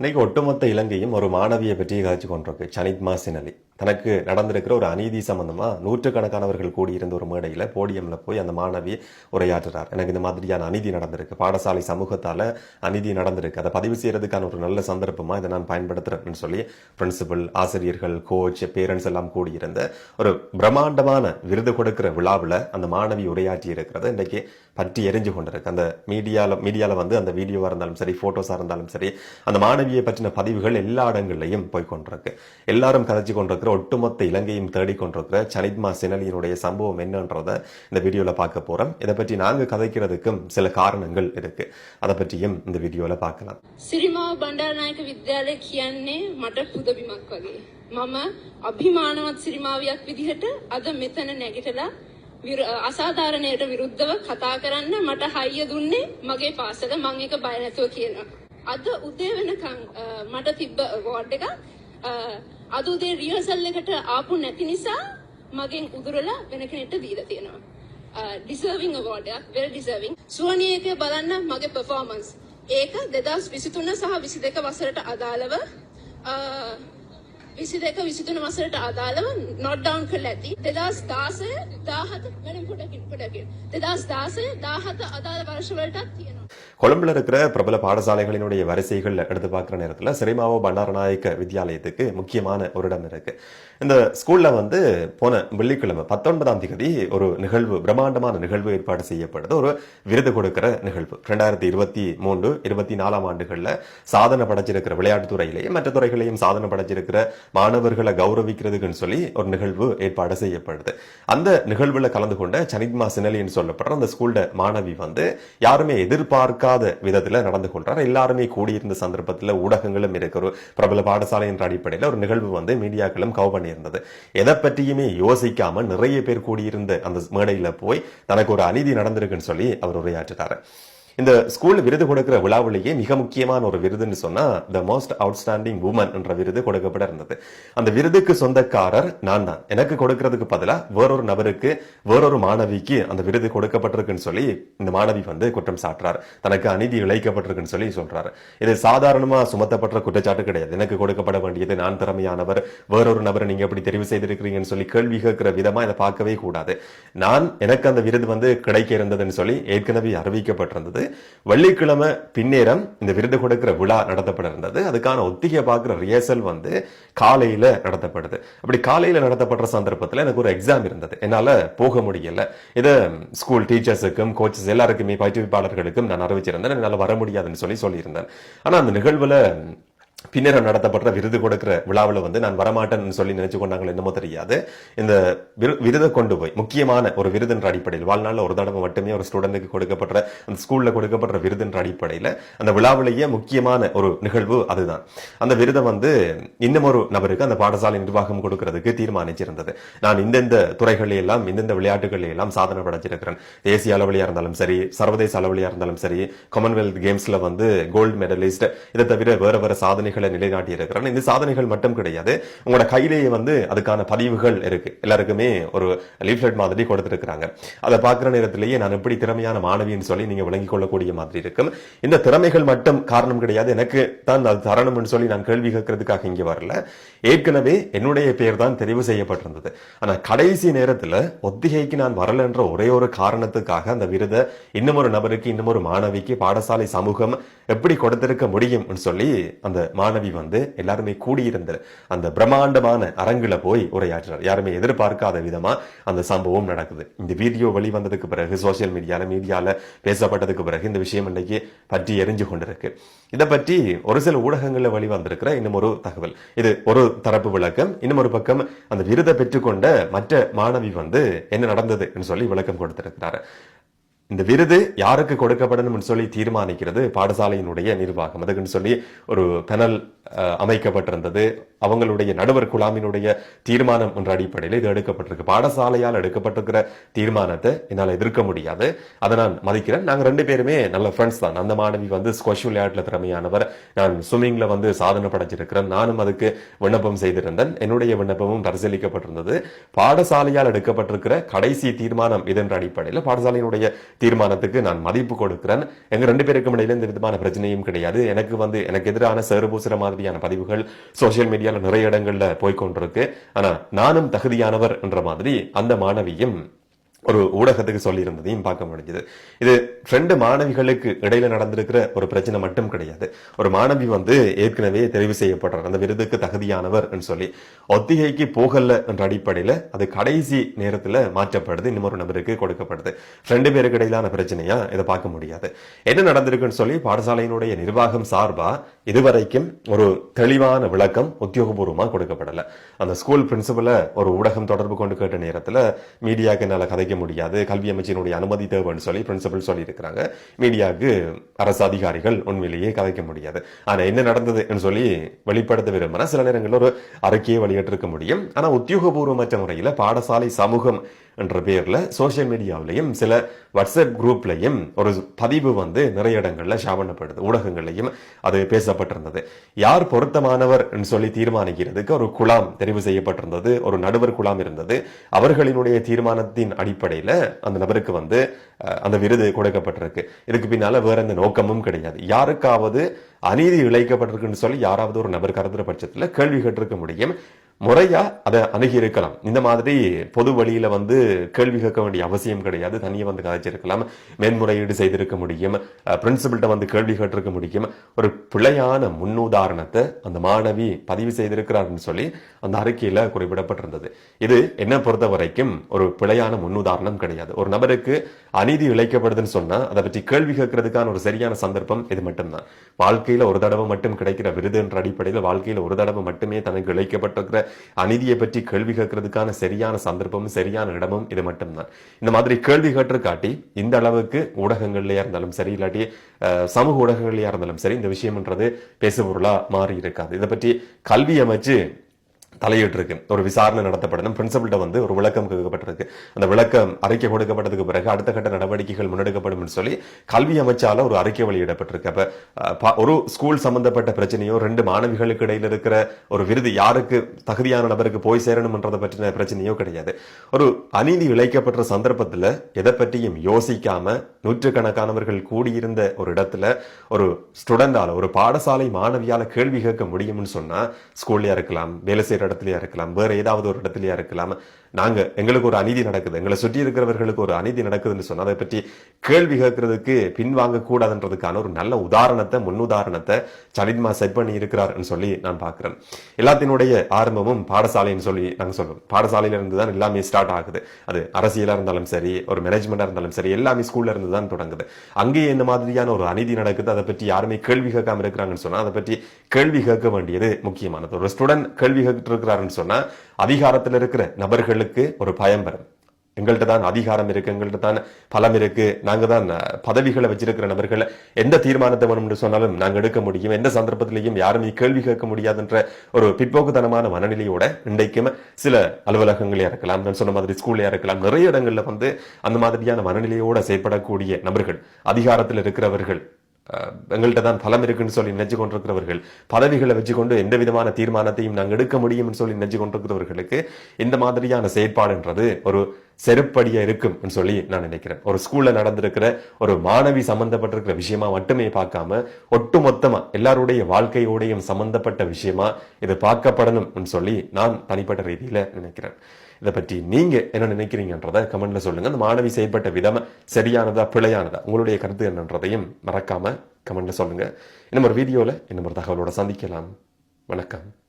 இன்றைக்கு ஒட்டுமொத்த இலங்கையும் ஒரு மாணவியை பற்றி காய்ச்சி கொண்டிருக்கு சனித் மாசினலி தனக்கு நடந்திருக்கிற ஒரு அநீதி சம்பந்தமாக நூற்றுக்கணக்கானவர்கள் கூடியிருந்த ஒரு மேடையில் போடியமில் போய் அந்த மாணவி உரையாற்றுறார். எனக்கு இந்த மாதிரியான அநீதி நடந்திருக்கு. பாடசாலை சமூகத்தால் அநீதி நடந்திருக்கு. அதை பதிவு செய்கிறதுக்கான ஒரு நல்ல சந்தர்ப்பமாக இதை நான் பயன்படுத்துறேன்னு சொல்லி பிரின்சிபல் ஆசிரியர்கள் கோச் பேரண்ட்ஸ் எல்லாம் கூடியிருந்த ஒரு பிரம்மாண்டமான விருது கொடுக்கிற விழாவில் அந்த மாணவி உரையாற்றி இருக்கிறத. இன்றைக்கு பற்றி எரிஞ்சு கொண்டிருக்கு. அந்த மீடியாவில் மீடியாவில் வந்து அந்த வீடியோவாக இருந்தாலும் சரி ஃபோட்டோஸாக இருந்தாலும் சரி அந்த மாணவியை பற்றின பதிவுகள் எல்லா இடங்கள்லையும் போய் கொண்டிருக்கு. எல்லாரும் கதைச்சு கொண்டிருக்கிற ஒட்டுமொத்த இலங்கையும் தேடிக் கொண்டிருக்கிற சனித்மா சினலியினுடைய சம்பவம் என்னன்றத இந்த வீடியோல பார்க்க போறோம் இதை பற்றி நாங்க கதைக்கிறதுக்கும் சில காரணங்கள் இருக்கு அதை பற்றியும் இந்த வீடியோல பார்க்கலாம் සිරිමාව බණ්ඩාරනායක විද්‍යාලය කියන්නේ මට පුදබිමක් වගේ. මම අභිමානවත් සිරිමාවියක් විදිහට අද මෙතන නැගිටලා විර- අසාධාරණයට විරුද්ධව කතා කරන්න මට හයිය දුන්නේ මගේ පාසල මං එක බය නැතුව කියනවා. අද උදේ වෙනකන් අ, මට තිබ්බ වෝඩ් එක අද උදේ රිහර්සල් එකට ආපු නැති නිසා මගෙන් උදුරලා වෙන කෙනෙක්ට දීලා තියෙනවා. ඩිසර්විං අවෝඩ් එකක්, වෙල් ඩිසර්විං. සුවනී එකේ බලන්න මගේ පර්ෆෝමන්ස්. ඒක 2023 සහ 22 වසරට අදාළව 22 23 වසරට අදාළව not down කරලා ඇති 2016 17 මම පොඩකින් පොඩකින් 2016 17 අදාළ වර්ෂ වලටත් තියෙනවා கொழும்புல இருக்கிற பிரபல பாடசாலைகளினுடைய வரிசைகள் எடுத்து பார்க்குற நேரத்தில் சிறைமாவோ பண்டாரநாயக்க வித்யாலயத்துக்கு முக்கியமான ஒரு இடம் இருக்கு. இந்த ஸ்கூல்ல வந்து போன வெள்ளிக்கிழமை பத்தொன்பதாம் தேதி ஒரு நிகழ்வு பிரம்மாண்டமான நிகழ்வு ஏற்பாடு செய்யப்படுது. ஒரு விருது கொடுக்கிற நிகழ்வு. ரெண்டாயிரத்தி இருபத்தி மூன்று இருபத்தி நாலாம் ஆண்டுகளில் சாதனை படைச்சிருக்கிற விளையாட்டு துறையிலேயும் மற்ற துறைகளையும் சாதனை படைச்சிருக்கிற மாணவர்களை கௌரவிக்கிறதுக்குன்னு சொல்லி ஒரு நிகழ்வு ஏற்பாடு செய்யப்படுது. அந்த நிகழ்வுல கலந்து கொண்ட சனித்மா சினலின்னு சொல்லப்படுற அந்த ஸ்கூல்ட மாணவி வந்து யாருமே எதிர்பார்க்க பொருந்தாத விதத்துல நடந்து கொள்கிறார் எல்லாருமே கூடியிருந்த சந்தர்ப்பத்தில் ஊடகங்களும் இருக்கிற ஒரு பிரபல பாடசாலை என்ற அடிப்படையில் ஒரு நிகழ்வு வந்து மீடியாக்களும் கவ் பண்ணியிருந்தது. எதை பற்றியுமே யோசிக்காம நிறைய பேர் கூடியிருந்த அந்த மேடையில் போய் தனக்கு ஒரு அநீதி நடந்திருக்குன்னு சொல்லி அவர் உரையாற்றிட்டாரு இந்த ஸ்கூல் விருது கொடுக்கிற விழாவிலேயே மிக முக்கியமான ஒரு விருதுன்னு சொன்னா த மோஸ்ட் அவுட்ஸ்டாண்டிங் உமன் என்ற விருது கொடுக்கப்பட இருந்தது. அந்த விருதுக்கு சொந்தக்காரர் நான் தான். எனக்கு கொடுக்கறதுக்கு பதிலா வேறொரு நபருக்கு வேறொரு மாணவிக்கு அந்த விருது கொடுக்கப்பட்டிருக்குன்னு சொல்லி இந்த மாணவி வந்து குற்றம் சாட்டுறார். தனக்கு அநீதி இழைக்கப்பட்டிருக்குன்னு சொல்லி சொல்றாரு. இது சாதாரணமா சுமத்தப்பட்ட குற்றச்சாட்டு கிடையாது. எனக்கு கொடுக்கப்பட வேண்டியது நான் திறமையானவர். வேறொரு நபரை நீங்க எப்படி தெரிவு செய்திருக்கிறீங்கன்னு சொல்லி கேள்வி கேட்கிற விதமா இதை பார்க்கவே கூடாது. நான் எனக்கு அந்த விருது வந்து கிடைக்க இருந்ததுன்னு சொல்லி ஏற்கனவே அறிவிக்கப்பட்டிருந்தது. வெள்ளிக்கிழமை பின்னேரம் இந்த விருது கொடுக்கிற விழா நடத்தப்பட இருந்தது அதுக்கான ஒத்திகை பார்க்கிற ரிஹர்சல் வந்து காலையில நடத்தப்படுது. அப்படி காலையில் நடத்தப்படுற சந்தர்ப்பத்துல எனக்கு ஒரு எக்ஸாம் இருந்தது. என்னால போக முடியல. இதை ஸ்கூல் டீச்சர்ஸுக்கும் கோச்சஸ் எல்லாருக்குமே பயிற்றுவிப்பாளர்களுக்கும் நான் அறிவிச்சிருந்தேன். என்னால் வர முடியாதுன்னு சொல்லி சொல்லியிருந்தேன். ஆனா அந்த நிகழ்வுல பின்னர் நடத்தப்பட்ட விருது கொடுக்கிற விழாவில் வந்து நான் வரமாட்டேன்னு சொல்லி நினைச்சு கொண்டாங்களோ என்னமோ தெரியாது. இந்த விருதை கொண்டு போய் முக்கியமான ஒரு விருதுன்ற அடிப்படையில் வாழ்நாளில் ஒரு தடவை மட்டுமே ஒரு ஸ்டூடெண்ட்டுக்கு கொடுக்கப்படுற அந்த ஸ்கூலில் கொடுக்கப்படுற விருதுன்ற அடிப்படையில் அந்த விழாவிலேயே முக்கியமான ஒரு நிகழ்வு அதுதான். அந்த விருதை வந்து இன்னும் ஒரு நபருக்கு அந்த பாடசாலை நிர்வாகம் கொடுக்கறதுக்கு தீர்மானிச்சிருந்தது. நான் இந்தந்த துறைகளிலெல்லாம் இந்தந்த விளையாட்டுகளில் சாதனை படைச்சிருக்கிறேன். தேசிய அளவிலையாக இருந்தாலும் சரி சர்வதேச அளவிலையாக இருந்தாலும் சரி காமன்வெல்த் கேம்ஸ்ல வந்து கோல்டு மெடலிஸ்ட் இதை தவிர வேற வேற சாதனைகளை நிலைநாட்டி இருக்கிறான் இந்த சாதனைகள் மட்டும் கிடையாது. உங்களோட கையிலேயே வந்து அதுக்கான பதிவுகள் இருக்கு. எல்லாருக்குமே ஒரு லீஃப்லெட் மாதிரி கொடுத்திருக்கிறாங்க. அதை பார்க்குற நேரத்திலேயே நான் எப்படி திறமையான மாணவின்னு சொல்லி நீங்க விளங்கிக் கொள்ளக்கூடிய மாதிரி இருக்கும். இந்த திறமைகள் மட்டும் காரணம் கிடையாது. எனக்கு தான் அது தரணும்னு சொல்லி நான் கேள்வி கேட்கறதுக்காக இங்கே வரல. ஏற்கனவே என்னுடைய பெயர் தான் தெரிவு செய்யப்பட்டிருந்தது. ஆனா கடைசி நேரத்தில் ஒத்திகைக்கு நான் வரலன்ற ஒரே ஒரு காரணத்துக்காக அந்த விருதை இன்னும் ஒரு நபருக்கு இன்னும் ஒரு மாணவிக்கு பாடசாலை சமூகம் எப்படி கொடுத்திருக்க முடியும்னு சொல்லி அந்த மாணவி வந்து எல்லாருமே கூடியிருந்த அந்த பிரம்மாண்டமான அரங்குல போய் உரையாற்றுறார் யாருமே எதிர்பார்க்காத விதமா அந்த சம்பவம் நடக்குது. இந்த வீடியோ வெளிவந்ததுக்கு பிறகு சோசியல் மீடியால மீடியால பேசப்பட்டதுக்கு பிறகு இந்த விஷயம் இன்னைக்கு பற்றி எரிஞ்சு கொண்டிருக்கு. இதை பற்றி ஒரு சில ஊடகங்களில் வெளிவந்திருக்கிற இன்னும் ஒரு தகவல். இது ஒரு தரப்பு விளக்கம். இன்னும் ஒரு பக்கம் அந்த விருதை பெற்றுக்கொண்ட மற்ற மாணவி வந்து என்ன நடந்ததுன்னு சொல்லி விளக்கம் கொடுத்திருக்கிறார். இந்த விருது யாருக்கு கொடுக்கப்படணும்னு சொல்லி தீர்மானிக்கிறது? பாடசாலையினுடைய நிர்வாகம். அதுக்குன்னு சொல்லி ஒரு பெனல் அமைக்கப்பட்டிருந்தது. அவங்களுடைய நடுவர் குழாமினுடைய தீர்மானம் என்ற அடிப்படையில் இது எடுக்கப்பட்டிருக்கு. பாடசாலையால் எடுக்கப்பட்டிருக்கிற தீர்மானத்தை என்னால் எதிர்க்க முடியாது. அதை நான் மதிக்கிறேன். நாங்கள் ரெண்டு பேருமே நல்ல ஃப்ரெண்ட்ஸ் தான். அந்த மாணவி வந்து ஸ்கொஷ் விளையாட்டில் திறமையானவர். நான் ஸ்விம்மிங்கில் வந்து சாதனை படைச்சிருக்கிறேன். நானும் அதுக்கு விண்ணப்பம் செய்திருந்தேன். என்னுடைய விண்ணப்பமும் பரிசீலிக்கப்பட்டிருந்தது. பாடசாலையால் எடுக்கப்பட்டிருக்கிற கடைசி தீர்மானம் இதென்ற அடிப்படையில் பாடசாலையினுடைய தீர்மானத்துக்கு நான் மதிப்பு கொடுக்கிறேன். எங்கள் ரெண்டு பேருக்கும் இடையில இந்த விதமான பிரச்சனையும் கிடையாது. எனக்கு வந்து எனக்கு எதிரான சேறுபூசுற மாதிரியான பதிவுகள் சோசியல் மீடியாவில் நிறைய இடங்கள்ல போய்க்கொண்டிருக்கு. ஆனா நானும் தகுதியானவர் என்ற மாதிரி அந்த மாணவியும் ஒரு ஊடகத்துக்கு சொல்லியிருந்ததையும் பார்க்க முடிஞ்சது. இது ரெண்டு மாணவிகளுக்கு இடையில நடந்திருக்கிற ஒரு பிரச்சனை மட்டும் கிடையாது. ஒரு மாணவி வந்து ஏற்கனவே தெரிவு செய்யப்படுறார் அந்த விருதுக்கு தகுதியானவர் சொல்லி ஒத்திகைக்கு போகல என்ற அடிப்படையில் அது கடைசி நேரத்தில் மாற்றப்படுது. இன்னொரு நபருக்கு கொடுக்கப்படுது. ரெண்டு பேருக்கு இடையிலான பிரச்சனையா? இதை பார்க்க முடியாது. என்ன நடந்திருக்குன்னு சொல்லி பாடசாலையினுடைய நிர்வாகம் சார்பா இதுவரைக்கும் ஒரு தெளிவான விளக்கம் உத்தியோகபூர்வமாக கொடுக்கப்படலை. அந்த ஸ்கூல் பிரின்சிபலை ஒரு ஊடகம் தொடர்பு கொண்டு கேட்ட நேரத்தில் மீடியாக்கு கதை கதைக்க முடியாது. கல்வி அமைச்சினுடைய அனுமதி தேவைன்னு சொல்லி பிரின்சிபல் சொல்லியிருக்கிறாங்க. மீடியாவுக்கு அரசு அதிகாரிகள் உண்மையிலேயே கதைக்க முடியாது. ஆனால் என்ன நடந்ததுன்னு சொல்லி வெளிப்படுத்த விரும்பினா சில நேரங்களில் ஒரு அறிக்கையை வெளியிட்டிருக்க முடியும். ஆனால் உத்தியோகபூர்வமற்ற முறையில் பாடசாலை சமூகம் என்ற பேரில் சோசியல் மீடியாவிலையும் சில வாட்ஸ்அப் குரூப்லையும் ஒரு பதிவு வந்து நிறைய இடங்களில் ஷேர் பண்ணப்படுது ஊடகங்கள்லையும் அது பேசப்பட்டிருந்தது. யார் பொருத்தமானவர் சொல்லி தீர்மானிக்கிறதுக்கு ஒரு குழாம் தெரிவு செய்யப்பட்டிருந்தது. ஒரு நடுவர் குழாம் இருந்தது. அவர்களினுடைய தீர்மானத்தின் அடிப்படையில் அந்த நபருக்கு வந்து அந்த விருது கொடுக்கப்பட்டிருக்கு. இதுக்கு பின்னால வேற எந்த நோக்கமும் கிடையாது. யாருக்காவது அநீதி இழைக்கப்பட்டிருக்குன்னு சொல்லி யாராவது ஒரு நபர் கருதுற பட்சத்தில் கேள்வி கேட்டிருக்க முடியும். முறையாக அதை அணுகியிருக்கலாம். இந்த மாதிரி பொது வழியில் வந்து கேள்வி கேட்க வேண்டிய அவசியம் கிடையாது. தனியாக வந்து கதைச்சிருக்கலாம். மேன்முறையீடு செய்திருக்க முடியும். பிரின்சிபல்கிட்ட வந்து கேள்வி கேட்டிருக்க முடியும். ஒரு பிழையான முன்னுதாரணத்தை அந்த மாணவி பதிவு செய்திருக்கிறார்னு சொல்லி அந்த அறிக்கையில் குறிப்பிடப்பட்டிருந்தது. இது என்ன பொறுத்த வரைக்கும் ஒரு பிழையான முன்னுதாரணம் கிடையாது. ஒரு நபருக்கு அநீதி இழைக்கப்படுதுன்னு சொன்னால் அதை பற்றி கேள்வி கேட்கறதுக்கான ஒரு சரியான சந்தர்ப்பம் இது மட்டும்தான். வாழ்க்கையில் ஒரு தடவை மட்டும் கிடைக்கிற விருதுன்ற அடிப்படையில் வாழ்க்கையில் ஒரு தடவை மட்டுமே தனக்கு இழைக்கப்பட்டிருக்கிற அநீதியை பற்றி கேள்வி கேட்கறதுக்கான சரியான சந்தர்ப்பமும் சரியான இடமும் இது மட்டும்தான். இந்த மாதிரி கேள்வி கேட்டு காட்டி இந்த அளவுக்கு ஊடகங்கள்லயா இருந்தாலும் சரி இல்லாட்டி சமூக ஊடகங்கள்லயா இருந்தாலும் சரி இந்த விஷயம்ன்றது பேசுபொருளா மாறி இருக்காது. இதை பற்றி கல்வி அமைச்சு தலையிட்டிருக்கு. ஒரு விசாரணை நடத்தப்படணும். பிரின்சிபல்கிட்ட வந்து ஒரு விளக்கம் கொடுக்கப்பட்டிருக்கு அந்த விளக்கம் அறிக்கை கொடுக்கப்பட்டதுக்கு பிறகு அடுத்த கட்ட நடவடிக்கைகள் முன்னெடுக்கப்படும் சொல்லி கல்வி அமைச்சால ஒரு அறிக்கை வெளியிடப்பட்டிருக்கு. அப்ப ஒரு ஸ்கூல் சம்பந்தப்பட்ட பிரச்சனையோ ரெண்டு மாணவிகளுக்கு இடையில இருக்கிற ஒரு விருது யாருக்கு தகுதியான நபருக்கு போய் சேரணும்ன்றதை பற்றின பிரச்சனையோ கிடையாது. ஒரு அநீதி இழைக்கப்பட்ட சந்தர்ப்பத்துல எதை பற்றியும் யோசிக்காம நூற்றுக்கணக்கானவர்கள் கூடியிருந்த ஒரு இடத்துல ஒரு ஸ்டூடெண்டால ஒரு பாடசாலை மாணவியால கேள்வி கேட்க முடியும்னு சொன்னா ஸ்கூல்லயா இருக்கலாம்? வேலை செய்யற இடத்துலையா இருக்கலாம்? வேற ஏதாவது ஒரு இடத்துலயா இருக்கலாம்? நாங்கள் எங்களுக்கு ஒரு அநீதி நடக்குது. எங்களை சுற்றி இருக்கிறவர்களுக்கு ஒரு அநீதி நடக்குதுன்னு சொன்னால் அதை பற்றி கேள்வி கேட்கறதுக்கு பின்வாங்க கூடாதுன்றதுக்கான ஒரு நல்ல உதாரணத்தை முன்னுதாரணத்தை சலித்மா செட் பண்ணி இருக்கிறார்னு சொல்லி நான் பார்க்குறேன். எல்லாத்தினுடைய ஆரம்பமும் பாடசாலைன்னு சொல்லி நாங்கள் சொல்லுவோம் பாடசாலையில இருந்து தான் எல்லாமே ஸ்டார்ட் ஆகுது. அது அரசியலாக இருந்தாலும் சரி ஒரு மேனேஜ்மெண்ட்டாக இருந்தாலும் சரி எல்லாமே ஸ்கூல்ல இருந்து தான் தொடங்குது. அங்கேயே இந்த மாதிரியான ஒரு அநீதி நடக்குது அதை பற்றி யாருமே கேள்வி கேட்காம இருக்கிறாங்கன்னு சொன்னால் அதை பற்றி கேள்வி கேட்க வேண்டியது முக்கியமானது. ஒரு ஸ்டூடெண்ட் கேள்வி கேட்டு இருக்கிறாருன்னு சொன்னால் அதிகாரத்தில் இருக்கிற நபர்களுக்கு ஒரு பயம் வரும். எங்கள்கிட்ட தான் அதிகாரம் இருக்கு எங்கள்கிட்ட தான் பலம் இருக்கு. நாங்க தான் பதவிகளை வச்சிருக்கிற நபர்கள் எந்த தீர்மானத்தை வேணும்னு சொன்னாலும் நாங்க எடுக்க முடியும். எந்த சந்தர்ப்பத்திலையும் யாருமே கேள்வி கேட்க முடியாதுன்ற ஒரு பிற்போக்குத்தனமான மனநிலையோட இன்றைக்கும் சில அலுவலகங்களையா இருக்கலாம் நான் சொன்ன மாதிரி ஸ்கூல்லையா இருக்கலாம். நிறைய இடங்கள்ல வந்து அந்த மாதிரியான மனநிலையோட செயற்படக்கூடிய நபர்கள் அதிகாரத்தில் இருக்கிறவர்கள் எங்கள்கிட்ட தான் பலம் இருக்குன்னு சொல்லி நினைச்சு கொண்டிருக்கிறவர்கள் பதவிகளை வச்சுக்கொண்டு எந்த விதமான தீர்மானத்தையும் நாங்கள் எடுக்க முடியும்னு சொல்லி நினைச்சு கொண்டிருக்கிறவர்களுக்கு இந்த மாதிரியான செயற்பாடுன்றது ஒரு செருப்படியாக இருக்கும்னு சொல்லி நான் நினைக்கிறேன். ஒரு ஸ்கூலில் நடந்திருக்கிற ஒரு மாணவி சம்மந்தப்பட்டிருக்கிற விஷயமா மட்டுமே பார்க்காம ஒட்டுமொத்தமா எல்லாருடைய வாழ்க்கையோடையும் சம்மந்தப்பட்ட விஷயமா இது பார்க்கப்படணும்னு சொல்லி நான் தனிப்பட்ட ரீதியில் நினைக்கிறேன். இதை பற்றி நீங்கள் என்ன நினைக்கிறீங்கன்றதை கமெண்ட்டில் சொல்லுங்கள் அந்த மாணவி செயல்பட்ட விதம் சரியானதா பிழையானதா உங்களுடைய கருத்து என்னன்றதையும் மறக்காமல் கமெண்ட்டில் சொல்லுங்க. இன்னும் ஒரு வீடியோல இன்னும் ஒரு தகவலோட சந்திக்கலாம். வணக்கம்.